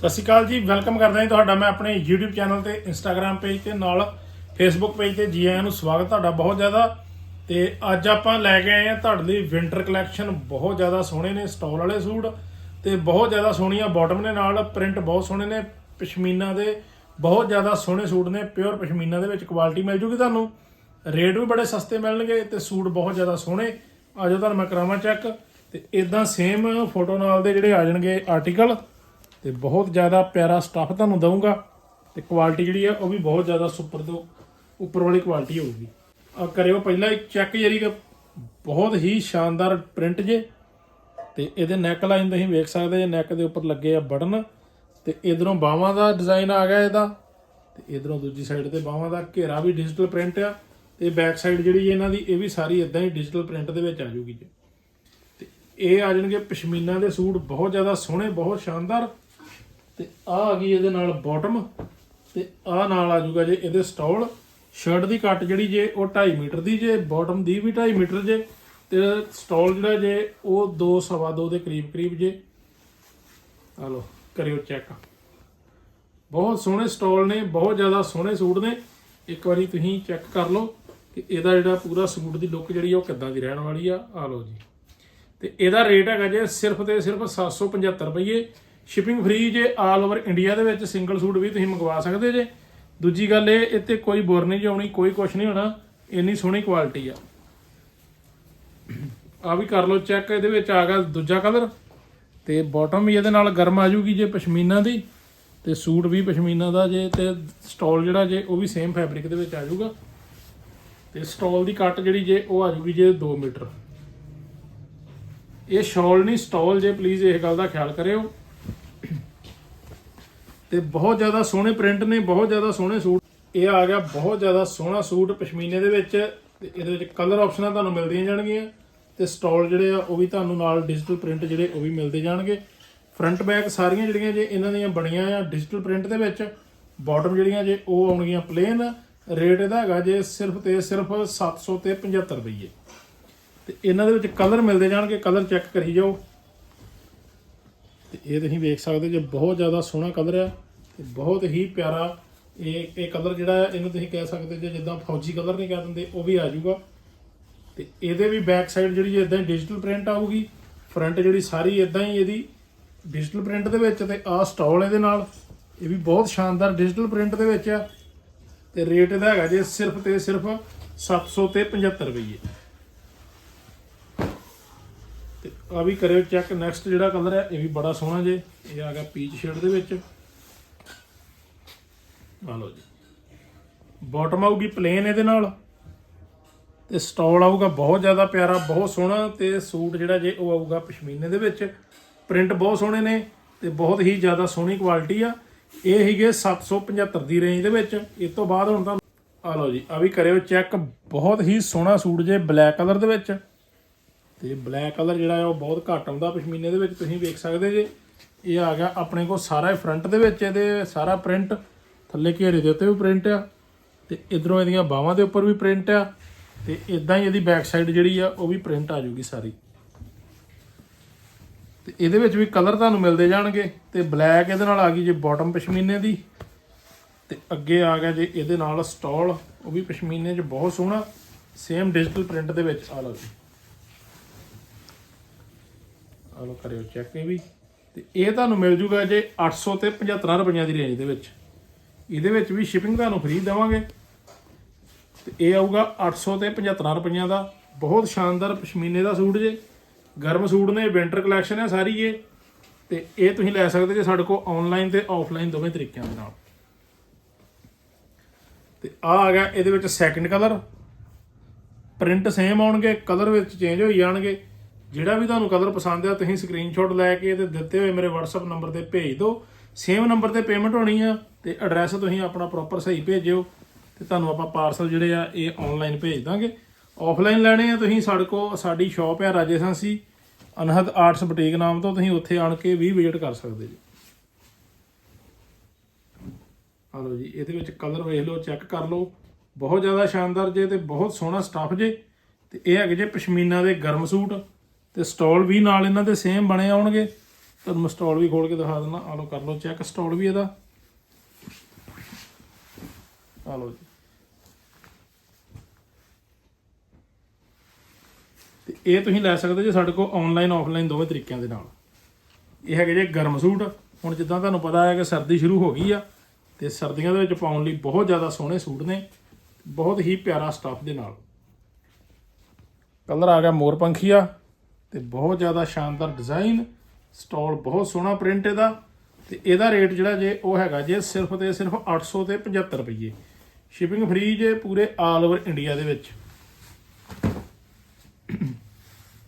ਸਤਿ ਸ਼੍ਰੀ ਅਕਾਲ ਜੀ, ਵੈਲਕਮ ਕਰਦਾ ਹਾਂ ਤੁਹਾਡਾ ਮੈਂ ਆਪਣੇ YouTube ਚੈਨਲ ਤੇ Instagram ਪੇਜ ਤੇ ਨਾਲ Facebook ਪੇਜ ਤੇ ਜੀ ਆਇਆਂ ਨੂੰ ਸਵਾਗਤ ਤੁਹਾਡਾ ਬਹੁਤ ਜ਼ਿਆਦਾ। ਤੇ ਅੱਜ ਆਪਾਂ ਲੈ ਕੇ ਆਏ ਹਾਂ ਤੁਹਾਡੇ ਲਈ ਵਿੰਟਰ ਕਲੈਕਸ਼ਨ ਬਹੁਤ ਜ਼ਿਆਦਾ ਸੋਹਣੇ ਨੇ ਸਟਾਲ ਵਾਲੇ ਸੂਟ ਤੇ ਬਹੁਤ ਜ਼ਿਆਦਾ ਸੋਹਣੀਆਂ ਬਾਟਮ ਦੇ ਨਾਲ ਪ੍ਰਿੰਟ ਬਹੁਤ ਸੋਹਣੇ ਨੇ, ਪਸ਼ਮੀਨਾ ਦੇ ਬਹੁਤ ਜ਼ਿਆਦਾ ਸੋਹਣੇ ਸੂਟ ਨੇ ਪਿਓਰ ਪਸ਼ਮੀਨਾ ਦੇ ਵਿੱਚ ਕੁਆਲਿਟੀ ਮਿਲ ਜੂਗੀ ਤੁਹਾਨੂੰ। ਰੇਟ ਵੀ ਬੜੇ ਸਸਤੇ ਮਿਲਣਗੇ ਤੇ ਸੂਟ ਬਹੁਤ ਜ਼ਿਆਦਾ ਸੋਹਣੇ। ਆਜੋ ਤੁਹਾਨੂੰ ਮੈਂ ਕਰਾਵਾਂ ਚੈੱਕ ਤੇ ਇਦਾਂ ਸੇਮ ਫੋਟੋ ਨਾਲ ਦੇ ਜਿਹੜੇ ਆ ਜਾਣਗੇ ਆਰਟੀਕਲ ਤੇ ਬਹੁਤ ਜ਼ਿਆਦਾ ਪਿਆਰਾ ਸਟੱਫ ਤੁਹਾਨੂੰ ਦਊਂਗਾ ਤੇ ਕੁਆਲਿਟੀ ਜਿਹੜੀ ਆ, ਉਹ ਵੀ ਬਹੁਤ ਜ਼ਿਆਦਾ ਸੁਪਰ ਤੋਂ ਉੱਪਰ ਵਾਲੀ ਕੁਆਲਿਟੀ ਹੋਊਗੀ। ਆ ਕਰਿਓ ਪਹਿਲਾਂ ਇੱਕ ਚੈੱਕ ਜਿਹੜੀ ਬਹੁਤ ਹੀ ਸ਼ਾਨਦਾਰ ਪ੍ਰਿੰਟ ਜੇ ਤੇ ਇਹਦੇ ਨੈਕ ਲਾਈਨ ਤੁਸੀਂ ਵੇਖ ਸਕਦੇ ਜੇ ਨੈਕ ਦੇ ਉੱਪਰ ਲੱਗੇ ਆ ਬਟਨ ਤੇ ਇਧਰੋਂ ਬਾਹਾਂ ਦਾ ਡਿਜ਼ਾਈਨ ਆ ਗਿਆ ਇਹਦਾ ਤੇ ਇਧਰੋਂ ਦੂਜੀ ਸਾਈਡ ਤੇ ਬਾਹਾਂ ਦਾ ਘੇਰਾ ਵੀ ਡਿਜੀਟਲ ਪ੍ਰਿੰਟ ਆ ਤੇ ਬੈਕ ਸਾਈਡ ਜਿਹੜੀ ਇਹਨਾਂ ਦੀ, ਇਹ ਵੀ ਸਾਰੀ ਇਦਾਂ ਹੀ ਡਿਜੀਟਲ ਪ੍ਰਿੰਟ ਦੇ ਵਿੱਚ ਆ ਜੂਗੀ ਜੀ। ਤੇ ਇਹ ਆ ਜਾਣਗੇ ਪਸ਼ਮੀਨਾ ਦੇ ਸੂਟ, ਬਹੁਤ ਜ਼ਿਆਦਾ ਸੋਹਣੇ, ਬਹੁਤ ਸ਼ਾਨਦਾਰ ਤੇ ਆ ਆ ਗਈ ਇਹਦੇ ਨਾਲ ਬਾਟਮ ਤੇ ਆ ਨਾਲ ਆ ਜੂਗਾ ਜੇ ਇਹਦੇ ਸਟਾਲ ਸ਼ਰਟ ਦੀ ਕੱਟ ਜਿਹੜੀ ਜੇ ਉਹ 2.5 ਮੀਟਰ ਦੀ ਜੇ ਬਾਟਮ ਦੀ ਵੀ 2.5 ਮੀਟਰ ਜੇ, ਤੇ ਸਟਾਲ ਜਿਹੜਾ ਜੇ ਉਹ 2 ਸਵਾ 2 ਦੇ ਕਰੀਬ ਕਰੀਬ ਜੇ। ਆ ਲੋ ਕਰਿਓ ਚੈੱਕ ਬਹੁਤ ਸੋਹਣੇ ਸਟਾਲ ਨੇ, ਬਹੁਤ ਜ਼ਿਆਦਾ ਸੋਹਣੇ ਸੂਟ ਨੇ। ਇੱਕ ਵਾਰੀ ਤੁਸੀਂ ਚੈੱਕ ਕਰ ਲਓ ਕਿ ਇਹਦਾ ਜਿਹੜਾ ਪੂਰਾ ਸੂਟ ਦੀ ਲੁੱਕ ਜਿਹੜੀ ਆ ਉਹ ਕਿੱਦਾਂ ਦੀ ਰਹਿਣ ਵਾਲੀ ਆ। ਆ ਲਓ ਜੀ। ਤੇ ਇਹਦਾ ਰੇਟ ਹੈਗਾ ਜੇ ਸਿਰਫ ਤੇ ਸਿਰਫ 775 ਰੁਪਏ ਸ਼ਿਪਿੰਗ ਫ੍ਰੀ ਜੇ ਆਲ ਓਵਰ ਇੰਡੀਆ ਦੇ ਵਿੱਚ ਸਿੰਗਲ ਸੂਟ ਵੀ ਤੁਸੀਂ ਮੰਗਵਾ ਸਕਦੇ ਜੇ। ਦੂਜੀ ਗੱਲ ਇਹ, ਇੱਥੇ ਕੋਈ ਬੁਰ ਨਹੀਂ ਆਉਣੀ ਕੋਈ ਕੁਛ ਨਹੀਂ ਹੋਣਾ, ਇੰਨੀ ਸੋਹਣੀ ਕੁਆਲਿਟੀ ਆ। ਆ ਵੀ ਕਰ ਲਓ ਚੈੱਕ ਇਹਦੇ ਵਿੱਚ ਆ ਗਿਆ ਦੂਜਾ ਕਲਰ ਤੇ ਬਾਟਮ ਵੀ ਇਹਦੇ ਨਾਲ ਗਰਮ ਆ ਜੂਗੀ ਜੇ ਪਸ਼ਮੀਨਾ ਦੀ। ਤੇ ਸੂਟ ਵੀ ਪਸ਼ਮੀਨਾ ਦਾ ਜੇ, ਤੇ ਸਟਾਲ ਜਿਹੜਾ ਜੇ, ਉਹ ਵੀ ਸੇਮ ਫੈਬਰਿਕ ਦੇ ਵਿੱਚ ਆ ਜਾਊਗਾ। ਤੇ ਸਟਾਲ ਦੀ ਕੱਟ ਜਿਹੜੀ ਜੇ, ਉਹ ਆ ਜੂਗੀ ਜੇ 2 ਮੀਟਰ। ਇਹ ਸ਼ਾਲ ਨਹੀਂ ਸਟਾਲ ਜੇ ਪਲੀਜ਼ ਇਹ ਗੱਲ ਦਾ ਖਿਆਲ ਕਰਿਓ। ਤੇ ਬਹੁਤ ਜ਼ਿਆਦਾ ਸੋਹਣੇ ਪ੍ਰਿੰਟ ਨੇ, ਬਹੁਤ ਜ਼ਿਆਦਾ ਸੋਹਣੇ ਸੂਟ। ਇਹ ਆ ਗਿਆ ਬਹੁਤ ਜ਼ਿਆਦਾ ਸੋਹਣਾ ਸੂਟ ਪਸ਼ਮੀਨੇ ਦੇ ਵਿੱਚ, ਤੇ ਇਹਦੇ ਵਿੱਚ ਕਲਰ ਆਪਸ਼ਨਾਂ ਤੁਹਾਨੂੰ ਮਿਲਦੀਆਂ ਜਾਣਗੀਆਂ, ਤੇ ਸਟਾਲ ਜਿਹੜੇ ਆ ਉਹ ਵੀ ਤੁਹਾਨੂੰ ਨਾਲ ਡਿਜੀਟਲ ਪ੍ਰਿੰਟ ਜਿਹੜੇ ਉਹ ਵੀ ਮਿਲਦੇ ਜਾਣਗੇ। ਫਰੰਟ ਬੈਕ ਸਾਰੀਆਂ ਜਿਹੜੀਆਂ ਜੇ ਇਹਨਾਂ ਦੀਆਂ ਬਣੀਆਂ ਆ ਡਿਜੀਟਲ ਪ੍ਰਿੰਟ ਦੇ ਵਿੱਚ ਬਾਟਮ ਜਿਹੜੀਆਂ ਜੇ ਉਹ ਆਉਣਗੀਆਂ ਪਲੇਨ ਰੇਟ ਇਹਦਾ ਹੈਗਾ ਜੇ ਸਿਰਫ ਤੇ ਸਿਰਫ 700 ਤੇ 75 ਰੁਪਏ ਤੇ ਇਹਨਾਂ ਦੇ ਵਿੱਚ ਕਲਰ ਮਿਲਦੇ ਜਾਣਗੇ ਕਲਰ ਚੈੱਕ ਕਰੀ ਜਾਓ। ਤੇ ਇਹ ਤੁਸੀਂ ਵੇਖ ਸਕਦੇ ਜੇ ਬਹੁਤ ਜ਼ਿਆਦਾ ਸੋਹਣਾ ਕਲਰ ਆ। ਤੇ ਬਹੁਤ ਹੀ ਪਿਆਰਾ ਇਹ ਇਹ ਕਲਰ ਜਿਹੜਾ ਇਹਨੂੰ ਤੁਸੀਂ ਕਹਿ ਸਕਦੇ ਜੇ ਜਿੱਦਾਂ ਫੌਜੀ ਕਲਰ ਨਹੀਂ ਕਹਿ ਦਿੰਦੇ, ਉਹ ਵੀ ਆ ਜਾਊਗਾ। ਤੇ ਇਹਦੇ ਵੀ ਬੈਕ ਸਾਈਡ ਜਿਹੜੀ ਇਦਾਂ ਡਿਜੀਟਲ ਪ੍ਰਿੰਟ ਆਊਗੀ। ਫਰੰਟ ਜਿਹੜੀ ਸਾਰੀ ਇਦਾਂ ਹੀ ਇਹਦੀ ਡਿਜੀਟਲ ਪ੍ਰਿੰਟ ਦੇ ਵਿੱਚ ਤੇ ਆਹ ਸਟਾਲ ਇਹਦੇ ਨਾਲ। ਇਹ ਵੀ ਬਹੁਤ ਸ਼ਾਨਦਾਰ ਡਿਜੀਟਲ ਪ੍ਰਿੰਟ ਦੇ ਵਿੱਚ ਆ। ਤੇ ਰੇਟ ਇਹਦਾ ਹੈਗਾ ਜੇ ਸਿਰਫ ਤੇ ਸਿਰਫ 700 ਤੇ 75 ਰੁਪਏ ਤੇ ਆ ਵੀ ਕਰਿਓ ਚੈੱਕ ਨੈਕਸਟ ਜਿਹੜਾ ਕਲਰ ਹੈ, ਇਹ ਵੀ ਬੜਾ ਸੋਹਣਾ ਜੇ। ਇਹ ਆ ਗਿਆ ਪੀਚ ਸ਼ੇਡ ਦੇ ਵਿੱਚ। ਆ ਲਓ ਜੀ। ਬਾਟਮ ਆਊਗੀ ਪਲੇਨ ਇਹਦੇ ਨਾਲ। ਤੇ ਸਟਾਲ ਆਊਗਾ ਬਹੁਤ ਜ਼ਿਆਦਾ ਪਿਆਰਾ, ਬਹੁਤ ਸੋਹਣਾ ਤੇ ਸੂਟ ਜਿਹੜਾ ਜੇ ਉਹ ਆਊਗਾ ਪਸ਼ਮੀਨੇ ਦੇ ਵਿੱਚ। ਪ੍ਰਿੰਟ ਬਹੁਤ ਸੋਹਣੇ ਨੇ ਤੇ ਬਹੁਤ ਹੀ ਜ਼ਿਆਦਾ ਸੋਹਣੀ ਕੁਆਲਿਟੀ ਆ। ਇਹ ਹੈਗੇ 775 ਦੀ ਰੇਂਜ ਦੇ ਵਿੱਚ। ਇਸ ਤੋਂ ਬਾਅਦ ਹੁਣ ਤਾਂ ਆ ਲਓ ਜੀ, ਆ ਵੀ ਕਰਿਓ ਚੈੱਕ ਬਹੁਤ ਹੀ ਸੋਹਣਾ ਸੂਟ ਜੇ ਬਲੈਕ ਕਲਰ ਦੇ ਵਿੱਚ। ਤੇ ਬਲੈਕ ਕਲਰ ਜਿਹੜਾ ਹੈ ਉਹ ਬਹੁਤ ਘੱਟ ਆਉਂਦਾ ਪਸ਼ਮੀਨੇ ਦੇ ਵਿੱਚ। ਤੁਸੀਂ ਵੇਖ ਸਕਦੇ ਜੇ। ਇਹ ਆ ਗਿਆ ਆਪਣੇ ਕੋਲ ਸਾਰਾ ਫਰੰਟ ਦੇ ਵਿੱਚ, ਇਹਦੇ ਸਾਰਾ ਪ੍ਰਿੰਟ ਥੱਲੇ ਘੇਰੇ ਦੇ ਉੱਤੇ ਵੀ ਪ੍ਰਿੰਟ ਆ, ਤੇ ਇਧਰੋਂ ਇਹਦੀਆਂ ਬਾਹਾਂ ਦੇ ਉੱਪਰ ਵੀ ਪ੍ਰਿੰਟ ਆ, ਤੇ ਇਦਾਂ ਹੀ ਇਹਦੀ ਬੈਕ ਸਾਈਡ ਜਿਹੜੀ ਆ, ਉਹ ਵੀ ਪ੍ਰਿੰਟ ਆ ਜੂਗੀ ਸਾਰੀ। ਤੇ ਇਹਦੇ ਵਿੱਚ ਵੀ ਕਲਰ ਤੁਹਾਨੂੰ ਮਿਲਦੇ ਜਾਣਗੇ, ਤੇ ਬਲੈਕ ਇਹਦੇ ਨਾਲ ਆ ਗਈ ਜੇ ਬਾਟਮ ਪਸ਼ਮੀਨੇ ਦੀ, ਤੇ ਅੱਗੇ ਆ ਗਿਆ ਜੇ ਇਹਦੇ ਨਾਲ ਸਟਾਲ ਉਹ ਵੀ ਪਸ਼ਮੀਨੇ 'ਚ ਬਹੁਤ ਸੋਹਣਾ ਸੇਮ ਡਿਜੀਟਲ ਪ੍ਰਿੰਟ ਦੇ ਵਿੱਚ ਆ ਲਓ ਆ ਲਓ ਕਰਿਓ ਚੈੱਕ ਇਹ ਵੀ, ਤੇ ਇਹ ਤੁਹਾਨੂੰ ਮਿਲ ਜੂਗਾ ਜੇ 800 ਤੇ 75 ਰੁਪਈਆਂ ਦੀ ਰੇਂਜ ਦੇ ਵਿੱਚ। ਇਹਦੇ ਵਿੱਚ ਵੀ ਸ਼ਿਪਿੰਗ ਤੁਹਾਨੂੰ ਫ੍ਰੀ ਦੇਵਾਂਗੇ। ਤੇ ਇਹ ਆਊਗਾ 800 ਤੇ 75 ਰੁਪਈਆਂ ਦਾ। ਬਹੁਤ ਸ਼ਾਨਦਾਰ ਪਸ਼ਮੀਨੇ ਦਾ ਸੂਟ ਜੇ। ਗਰਮ ਸੂਟ ਨੇ ਵਿੰਟਰ ਕਲੈਕਸ਼ਨ ਹੈ ਸਾਰੀ ਇਹ। ਤੇ ਇਹ ਤੁਸੀਂ ਲੈ ਸਕਦੇ ਜੇ ਸਾਡੇ ਕੋਲ ਆਨਲਾਈਨ ਤੇ ਆਫਲਾਈਨ ਦੋਵੇਂ ਤਰੀਕਿਆਂ ਦੇ ਨਾਲ। ਤੇ ਆ ਆ ਗਿਆ ਇਹਦੇ ਵਿੱਚ ਸੈਕੰਡ ਕਲਰ ਪ੍ਰਿੰਟ ਸੇਮ ਆਉਣਗੇ ਕਲਰ ਵਿੱਚ ਚੇਂਜ ਹੋਈ ਜਾਣਗੇ। ਜਿਹੜਾ ਵੀ ਤੁਹਾਨੂੰ ਕਲਰ ਪਸੰਦ ਆ, ਤੁਸੀਂ ਸਕਰੀਨਸ਼ਾਟ ਲੈ ਕੇ ਤੇ ਦਿੱਤੇ ਹੋਏ ਮੇਰੇ WhatsApp ਨੰਬਰ ਤੇ ਭੇਜ ਦਿਓ। ਸੇਮ ਨੰਬਰ ਤੇ ਪੇਮੈਂਟ ਹੋਣੀ ਆ ਤੇ ਐਡਰੈਸ ਤੁਸੀਂ ਆਪਣਾ ਪ੍ਰੋਪਰ ਸਹੀ ਭੇਜਿਓ ਤੇ ਤੁਹਾਨੂੰ ਆਪਾਂ ਪਾਰਸਲ ਜਿਹੜੇ ਆ ਇਹ ਆਨਲਾਈਨ ਭੇਜ ਦਾਂਗੇ। ਆਫਲਾਈਨ ਲੈਣੇ ਆ ਤੁਸੀਂ ਸਾਡੇ ਕੋਲ, ਸਾਡੀ ਸ਼ਾਪ ਹੈ ਰਾਜੇਸਾਂਸੀ ਅਨਹਦ ਆਰਟਸ ਬੁਟੀਕ ਨਾਮ ਤੋਂ ਤੁਸੀਂ ਉੱਥੇ ਆਣ ਕੇ ਵੀ ਵਿਜ਼ਿਟ ਕਰ ਸਕਦੇ ਜੀ। ਆ ਲਓ ਜੀ, ਇਹਦੇ ਵਿੱਚ ਕਲਰ ਵੇਖ ਲਓ ਚੈੱਕ ਕਰ ਲਓ। ਬਹੁਤ ਜ਼ਿਆਦਾ ਸ਼ਾਨਦਾਰ ਜੇ ਤੇ ਬਹੁਤ ਸੋਹਣਾ ਸਟੱਫ ਜੇ। ਤੇ ਇਹ ਹੈਗੇ ਜੇ ਪਸ਼ਮੀਨਾ ਦੇ ਗਰਮ ਸੂਟ ਤੇ ਸਟਾਲ ਵੀ ਨਾਲ ਇਹਨਾਂ ਦੇ ਸੇਮ ਬਣੇ ਆਉਣਗੇ। ਤੁਹਾਨੂੰ ਮੈਂ ਸਟਾਲ ਵੀ ਖੋਲ ਕੇ ਦਿਖਾ ਦਿੰਦਾ। ਆ ਲਓ, ਕਰ ਲਓ ਚੈੱਕ ਸਟਾਲ ਵੀ ਇਹਦਾ। ਆ ਲਓ ਜੀ। ਤੇ ਇਹ ਤੁਸੀਂ ਲੈ ਸਕਦੇ ਜੇ ਸਾਡੇ ਕੋਲ ਆਨਲਾਈਨ ਆਫਲਾਈਨ ਦੋਵੇਂ ਤਰੀਕਿਆਂ ਦੇ ਨਾਲ। ਇਹ ਹੈਗੇ ਜੇ ਗਰਮ ਸੂਟ। ਹੁਣ ਜਿੱਦਾਂ ਤੁਹਾਨੂੰ ਪਤਾ ਹੈ ਕਿ ਸਰਦੀ ਸ਼ੁਰੂ ਹੋ ਗਈ ਆ, ਤੇ ਸਰਦੀਆਂ ਦੇ ਵਿੱਚ ਪਾਉਣ ਲਈ ਬਹੁਤ ਜ਼ਿਆਦਾ ਸੋਹਣੇ ਸੂਟ ਨੇ। ਬਹੁਤ ਹੀ ਪਿਆਰਾ ਸਟਾਫ ਦੇ ਨਾਲ। ਕਲਰ ਆ ਗਿਆ ਮੋਰ ਪੰਖੀਆ, ਤੇ ਬਹੁਤ ਜ਼ਿਆਦਾ ਸ਼ਾਨਦਾਰ ਡਿਜ਼ਾਈਨ ਸਟਾਲ ਬਹੁਤ ਸੋਹਣਾ ਪ੍ਰਿੰਟ ਇਹਦਾ। ਤੇ ਇਹਦਾ ਰੇਟ ਜਿਹੜਾ ਜੇ ਉਹ ਹੈਗਾ ਜੇ ਸਿਰਫ ਤੇ ਸਿਰਫ 800 ਤੇ 75 ਰੁਪਏ ਸ਼ਿਪਿੰਗ ਫ੍ਰੀ ਜੇ ਪੂਰੇ ਆਲ ਓਵਰ ਇੰਡੀਆ ਦੇ ਵਿੱਚ।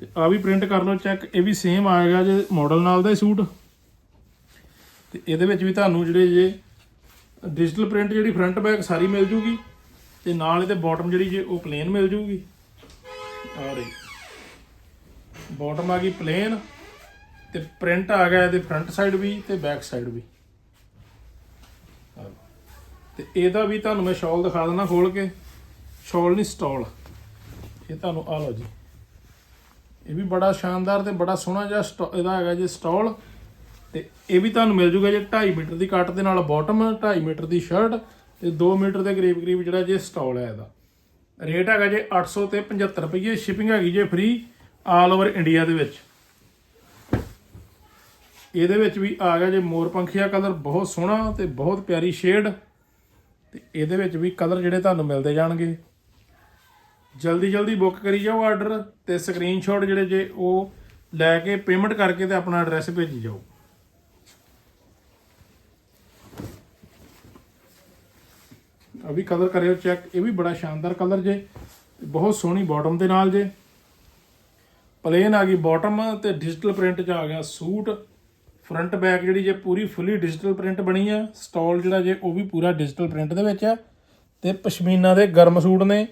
ਤੇ ਆ ਵੀ ਪ੍ਰਿੰਟ ਕਰ ਲਓ ਚੈੱਕ ਇਹ ਵੀ ਸੇਮ ਆਏਗਾ ਜੇ ਮਾਡਲ ਨਾਲ ਦਾ ਹੀ ਸੂਟ। ਤੇ ਇਹਦੇ ਵਿੱਚ ਵੀ ਤੁਹਾਨੂੰ ਜਿਹੜੇ ਜੇ ਡਿਜੀਟਲ ਪ੍ਰਿੰਟ ਜਿਹੜੀ ਫਰੰਟ ਬੈਕ ਸਾਰੀ ਮਿਲ ਜੂਗੀ। ਤੇ ਨਾਲ ਇਹਦੇ ਬਾਟਮ ਜਿਹੜੀ ਜੇ ਉਹ ਪਲੇਨ ਮਿਲ ਜੂਗੀ। ਆ ਰਹੀ ਬਾਟਮ ਆ ਗਈ ਪਲੇਨ ਤੇ ਪ੍ਰਿੰਟ ਆ ਗਿਆ ਇਹਦੇ ਫਰੰਟ ਸਾਈਡ ਵੀ ਤੇ ਬੈਕ ਸਾਈਡ ਵੀ। ਆਹ ਤੇ ਇਹਦਾ ਵੀ ਤੁਹਾਨੂੰ ਮੈਂ ਸ਼ਾਲ ਦਿਖਾ ਦਿੰਦਾ ਖੋਲ ਕੇ। ਸ਼ਾਲ ਨਹੀਂ ਸਟਾਲ ਇਹ ਤੁਹਾਨੂੰ ਆ ਲਓ ਜੀ। ਇਹ ਵੀ ਬੜਾ ਸ਼ਾਨਦਾਰ ਤੇ ਬੜਾ ਸੋਹਣਾ ਜਿਹਾ ਸਟਾ- ਇਹਦਾ ਹੈਗਾ ਜੀ ਸਟਾਲ ਤੇ ਇਹ ਵੀ ਤੁਹਾਨੂੰ ਮਿਲ ਜੂਗਾ ਜੇ 2.5 ਮੀਟਰ ਦੀ ਕੱਟ ਦੇ ਨਾਲ ਬਾਟਮ 2.5 ਮੀਟਰ ਦੀ ਸ਼ਰਟ ਤੇ 2 ਮੀਟਰ ਦੇ ਕਰੀਬ ਕਰੀਬ ਜਿਹੜਾ ਜੇ ਸਟਾਲ ਹੈ ਇਹਦਾ। ਰੇਟ ਹੈਗਾ ਜੇ 800 ਤੇ 75 ਰੁਪਏ ਸ਼ਿਪਿੰਗ ਹੈਗੀ ਜੇ ਫ੍ਰੀ ਆਲ ਓਵਰ ਇੰਡੀਆ ਦੇ ਵਿੱਚ। ਇਹਦੇ ਵਿੱਚ ਵੀ ਆ ਗਿਆ ਜੇ ਮੋਰ ਪੰਖੀਆ ਕਲਰ, ਬਹੁਤ ਸੋਹਣਾ ਤੇ ਬਹੁਤ ਪਿਆਰੀ ਸ਼ੇਡ ਤੇ ਇਹਦੇ ਵਿੱਚ ਵੀ ਕਲਰ ਜਿਹੜੇ ਤੁਹਾਨੂੰ ਮਿਲਦੇ ਜਾਣਗੇ। ਜਲਦੀ ਜਲਦੀ ਬੁੱਕ ਕਰੀ ਜਾਓ ਆਰਡਰ ਤੇ ਸਕਰੀਨਸ਼ਾਟ ਜਿਹੜੇ ਜੇ ਉਹ ਲੈ ਕੇ ਪੇਮੈਂਟ ਕਰਕੇ ਤੇ ਆਪਣਾ ਐਡਰੈਸ ਭੇਜੀ ਜਾਓ। ਆ ਵੀ ਕਲਰ ਕਰਿਓ ਚੈੱਕ ਇਹ ਵੀ ਬੜਾ ਸ਼ਾਨਦਾਰ ਕਲਰ ਜੇ, ਬਹੁਤ ਸੋਹਣੀ ਬਾਟਮ ਦੇ ਨਾਲ ਜੇ। ਪਲੇਨ ਆ ਗਈ ਬਾਟਮ ਤੇ ਡਿਜੀਟਲ ਪ੍ਰਿੰਟ ਚ ਆ ਗਿਆ ਸੂਟ। ਫਰੰਟ ਬੈਕ ਜਿਹੜੀ ਜੇ ਪੂਰੀ ਫੁੱਲੀ ਡਿਜੀਟਲ ਪ੍ਰਿੰਟ ਬਣੀ ਆ, ਸਟਾਲ ਜਿਹੜਾ ਜੇ ਉਹ ਵੀ ਪੂਰਾ ਡਿਜੀਟਲ ਪ੍ਰਿੰਟ ਦੇ ਵਿੱਚ ਆ। ਤੇ ਪਸ਼ਮੀਨਾ ਦੇ ਗਰਮ ਸੂਟ ਨੇ,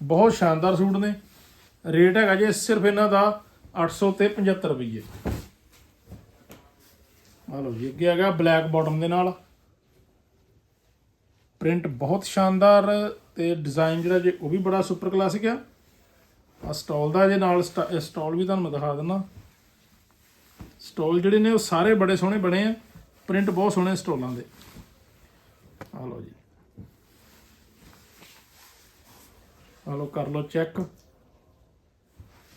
ਬਹੁਤ ਸ਼ਾਨਦਾਰ ਸੂਟ ਨੇ। ਰੇਟ ਹੈਗਾ ਜੇ ਸਿਰਫ ਇਹਨਾਂ ਦਾ 800 ਤੇ 75 ਰੁਪਏ ਆ ਲਓ ਜੀ, ਅੱਗੇ ਹੈਗਾ ਬਲੈਕ ਬਾਟਮ ਦੇ ਨਾਲ। ਪ੍ਰਿੰਟ ਬਹੁਤ ਸ਼ਾਨਦਾਰ ਤੇ ਡਿਜ਼ਾਈਨ ਜਿਹੜਾ ਜੇ ਉਹ ਵੀ ਬੜਾ ਸੁਪਰ ਕਲਾਸਿਕ ਆ। ਆ ਸਟਾਲ ਦਾ ਜੇ ਨਾਲ ਸਟਾਲ ਵੀ ਤੁਹਾਨੂੰ ਮੈਂ ਦਿਖਾ ਦਿੰਦਾ। ਸਟਾਲ ਜਿਹੜੇ ਨੇ ਉਹ ਸਾਰੇ ਬੜੇ ਸੋਹਣੇ ਬਣੇ ਆ। ਪ੍ਰਿੰਟ ਬਹੁਤ ਸੋਹਣੇ ਸਟਾਲਾਂ ਦੇ। ਆ ਲਓ ਜੀ। ਆ ਲਓ, ਕਰ ਲਓ ਚੈੱਕ।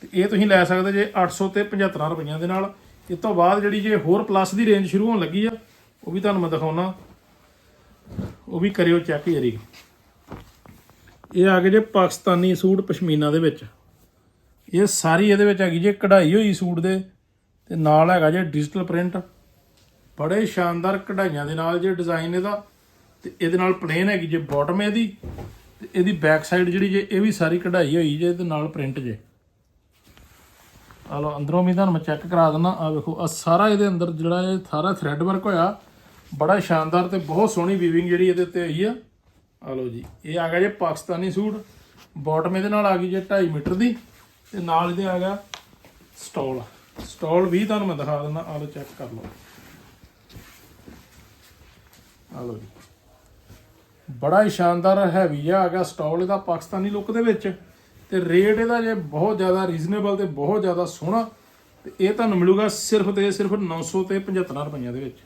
ਤੇ ਇਹ ਤੁਸੀਂ ਲੈ ਸਕਦੇ ਜੇ 800 ਤੇ 75 ਰੁਪਈਆਂ ਦੇ ਨਾਲ। ਇਸ ਤੋਂ ਬਾਅਦ ਜਿਹੜੀ ਜੇ ਹੋਰ ਪਲੱਸ ਦੀ ਰੇਂਜ ਸ਼ੁਰੂ ਹੋਣ ਲੱਗੀ ਆ, ਉਹ ਵੀ ਤੁਹਾਨੂੰ ਮੈਂ ਦਿਖਾਉਣਾ। ਉਹ ਵੀ ਕਰਿਓ ਚੈੱਕ ਜਰੀ ਇਹ ਆ ਗਏ ਜੇ ਪਾਕਿਸਤਾਨੀ ਸੂਟ ਪਸ਼ਮੀਨਾ ਦੇ ਵਿੱਚ। ਇਹ ਸਾਰੀ ਇਹਦੇ ਵਿੱਚ ਹੈਗੀ ਜੇ ਕਢਾਈ ਹੋਈ ਸੂਟ ਦੇ। ਤੇ ਨਾਲ ਹੈਗਾ ਜੇ ਡਿਜੀਟਲ ਪ੍ਰਿੰਟ। ਬੜੇ ਸ਼ਾਨਦਾਰ ਕਢਾਈਆਂ ਦੇ ਨਾਲ ਜੇ ਡਿਜ਼ਾਈਨ ਇਹਦਾ। ਤੇ ਇਹਦੇ ਨਾਲ ਪਲੇਨ ਹੈਗੀ ਜੇ ਬਾਟਮ ਇਹਦੀ। ਤੇ ਇਹਦੀ ਬੈਕ ਸਾਈਡ ਜਿਹੜੀ ਜੇ, ਇਹ ਵੀ ਸਾਰੀ ਕਢਾਈ ਹੋਈ ਜੇ ਤੇ ਨਾਲ ਪ੍ਰਿੰਟ ਜੇ। ਆ ਲਓ, ਅੰਦਰੋਂ ਵੀ ਤੁਹਾਨੂੰ ਮੈਂ ਚੈੱਕ ਕਰਾ ਦਿੰਦਾ। ਆ ਵੇਖੋ, ਆ ਸਾਰਾ ਇਹਦੇ ਅੰਦਰ ਜਿਹੜਾ ਇਹ ਸਾਰਾ ਥ੍ਰੈਡ ਵਰਕ ਹੋਇਆ। ਬੜਾ ਸ਼ਾਨਦਾਰ ਤੇ ਬਹੁਤ ਸੋਹਣੀ ਵੀਵਿੰਗ ਜਿਹੜੀ ਇਹਦੇ ਉੱਤੇ ਹੋਈ ਆ। ਆ ਲਓ ਜੀ, ਇਹ ਆ ਗਿਆ ਜੇ ਪਾਕਿਸਤਾਨੀ ਸੂਟ। ਬਾਟਮ ਇਹਦੇ ਨਾਲ ਆ ਗਈ ਜੇ 2.5 ਮੀਟਰ ਦੀ। ਤੇ ਨਾਲ ਇਹਦੇ ਆ ਗਿਆ ਸਟੋਲ ਸਟਾਲ ਵੀ ਤੁਹਾਨੂੰ ਮੈਂ ਦਿਖਾ ਦਿੰਦਾ ਆ ਲਓ ਚੈੱਕ ਕਰ ਲਓ। ਆ ਲਓ ਜੀ। ਬੜਾ ਹੀ ਸ਼ਾਨਦਾਰ ਹੈਵੀ ਜਿਹਾ ਆ ਗਿਆ ਸਟਾਲ ਇਹਦਾ ਪਾਕਿਸਤਾਨੀ ਲੁੱਕ ਦੇ ਵਿੱਚ। ਤੇ ਰੇਟ ਇਹਦਾ ਜੇ ਬਹੁਤ ਜ਼ਿਆਦਾ ਰੀਜ਼ਨੇਬਲ ਤੇ ਬਹੁਤ ਜ਼ਿਆਦਾ ਸੋਹਣਾ, ਤੇ ਇਹ ਤੁਹਾਨੂੰ ਮਿਲੂਗਾ ਸਿਰਫ ਤੇ ਸਿਰਫ 900 ਤੇ 75 ਰੁਪਈਆਂ ਦੇ ਵਿੱਚ।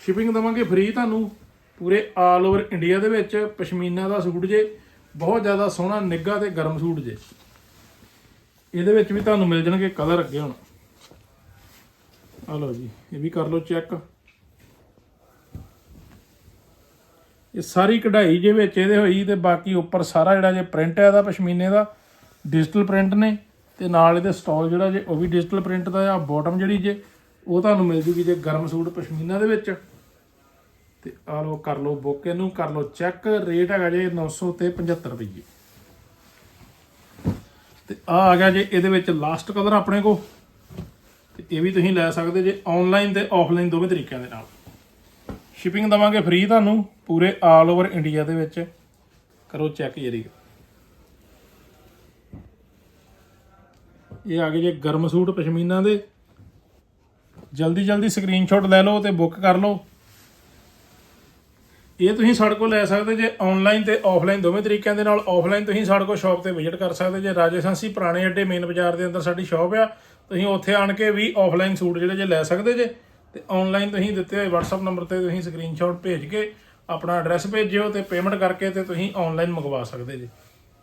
ਸ਼ਿਪਿੰਗ ਦਵਾਂਗੇ ਫ੍ਰੀ ਤੁਹਾਨੂੰ, ਪੂਰੇ ਆਲ ਓਵਰ ਇੰਡੀਆ ਦੇ ਵਿੱਚ, ਪਸ਼ਮੀਨਾ ਦਾ ਸੂਟ ਜੇ, ਬਹੁਤ ਜ਼ਿਆਦਾ ਸੋਹਣਾ ਨਿੱਘਾ ਤੇ ਗਰਮ ਸੂਟ ਜੇ। ਇਹਦੇ ਵਿੱਚ ਵੀ ਤੁਹਾਨੂੰ ਮਿਲ ਜਾਣਗੇ ਕਲਰ ਅੱਗੇ ਹੁਣ। ਆ ਲਓ ਜੀ, ਇਹ ਵੀ ਕਰ ਲਓ ਚੈੱਕ ਇਹ ਸਾਰੀ ਕਢਾਈ ਜੇ ਵਿੱਚ ਇਹਦੇ ਹੋਈ, ਤੇ ਬਾਕੀ ਉੱਪਰ ਸਾਰਾ ਜਿਹੜਾ ਜੇ ਪ੍ਰਿੰਟ ਹੈ ਇਹਦਾ ਪਸ਼ਮੀਨੇ ਦਾ ਡਿਜੀਟਲ ਪ੍ਰਿੰਟ ਨੇ, ਤੇ ਨਾਲ ਇਹਦੇ ਸਟਾਲ ਜਿਹੜਾ ਜੇ, ਉਹ ਵੀ ਡਿਜੀਟਲ ਪ੍ਰਿੰਟ ਦਾ ਆ ਬਾਟਮ ਜਿਹੜੀ ਜੇ, ਉਹ ਤੁਹਾਨੂੰ ਮਿਲ ਜੂਗੀ ਜੇ ਗਰਮ ਸੂਟ ਪਸ਼ਮੀਨਾ ਦੇ ਵਿੱਚ। ਤੇ ਆ ਲਓ, ਕਰ ਲਓ ਬੁੱਕ ਇਹਨੂੰ, ਕਰ ਲਓ ਚੈੱਕ ਰੇਟ ਹੈਗਾ ਜੇ 900 ਤੇ 75 ਰੁਪਏ ਤੇ ਆ ਆ ਗਿਆ ਜੇ ਇਹਦੇ ਵਿੱਚ ਲਾਸਟ ਕਲਰ ਆਪਣੇ ਕੋ ਇਹ ਵੀ ਤੁਸੀਂ ਲੈ ਸਕਦੇ ਜੇ ਆਨਲਾਈਨ ਤੇ ਆਫਲਾਈਨ ਦੋਵੇਂ ਤਰੀਕਿਆਂ ਦੇ ਨਾਲ। ਸ਼ਿਪਿੰਗ ਦਵਾਂਗੇ ਫ੍ਰੀ ਤੁਹਾਨੂੰ, ਪੂਰੇ ਆਲ ਓਵਰ ਇੰਡੀਆ ਦੇ ਵਿੱਚ। ਕਰੋ ਚੈੱਕ ਜਰੀ ਇਹ ਆ ਗਏ ਜੇ ਗਰਮ ਸੂਟ ਪਸ਼ਮੀਨਾ ਦੇ। ਜਲਦੀ ਜਲਦੀ ਸਕਰੀਨਸ਼ਾਟ ਲੈ ਲਓ ਤੇ ਬੁੱਕ ਕਰ ਲਓ। ਇਹ ਤੁਸੀਂ ਸਾਡੇ ਕੋਲ ਲੈ ਸਕਦੇ ਜੇ ਆਨਲਾਈਨ ਤੇ ਆਫਲਾਈਨ ਦੋਵੇਂ ਤਰੀਕਿਆਂ ਦੇ ਨਾਲ। ਆਫਲਾਈਨ ਤੁਸੀਂ ਸਾਡੇ ਕੋਲ ਸ਼ਾਪ ਤੇ ਵਿਜ਼ਿਟ ਕਰ ਸਕਦੇ ਜੇ। ਰਾਜਸਥਾਨੀ ਪੁਰਾਣੇ ਅੱਡੇ ਮੇਨ ਬਾਜ਼ਾਰ ਦੇ ਅੰਦਰ ਸਾਡੀ ਸ਼ਾਪ ਆ। ਤੁਸੀਂ ਉੱਥੇ ਆਣ ਕੇ ਵੀ ਆਫਲਾਈਨ ਸੂਟ ਜਿਹੜੇ ਜੇ ਲੈ ਸਕਦੇ ਜੇ, ਤੇ ਆਨਲਾਈਨ ਤੁਸੀਂ ਦਿੱਤੇ ਹੋਏ WhatsApp ਨੰਬਰ ਤੇ ਤੁਸੀਂ ਸਕਰੀਨਸ਼ਾਟ ਭੇਜ ਕੇ ਆਪਣਾ ਐਡਰੈਸ ਭੇਜਿਓ ਤੇ ਪੇਮੈਂਟ ਕਰਕੇ ਤੇ ਤੁਸੀਂ ਆਨਲਾਈਨ ਮੰਗਵਾ ਸਕਦੇ ਜੇ।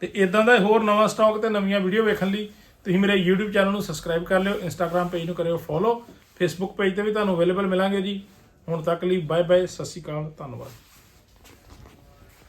ਤੇ ਇਦਾਂ ਦਾ ਹੋਰ ਨਵਾਂ ਸਟਾਕ ਤੇ ਨਵੀਆਂ ਵੀਡੀਓ ਵੇਖਣ ਲਈ ਤੁਸੀਂ ਮੇਰੇ YouTube ਚੈਨਲ ਨੂੰ ਸਬਸਕ੍ਰਾਈਬ ਕਰ ਲਿਓ, Instagram ਪੇਜ ਨੂੰ ਕਰਿਓ ਫੋਲੋ Facebook ਪੇਜ ਤੇ ਵੀ ਤੁਹਾਨੂੰ ਅਵੇਲੇਬਲ ਮਿਲਾਂਗੇ ਜੀ। ਹੁਣ ਤੱਕ ਲਈ ਬਾਏ ਬਾਏ ਸਤਿ ਸ਼੍ਰੀ ਅਕਾਲ, ਧੰਨਵਾਦ।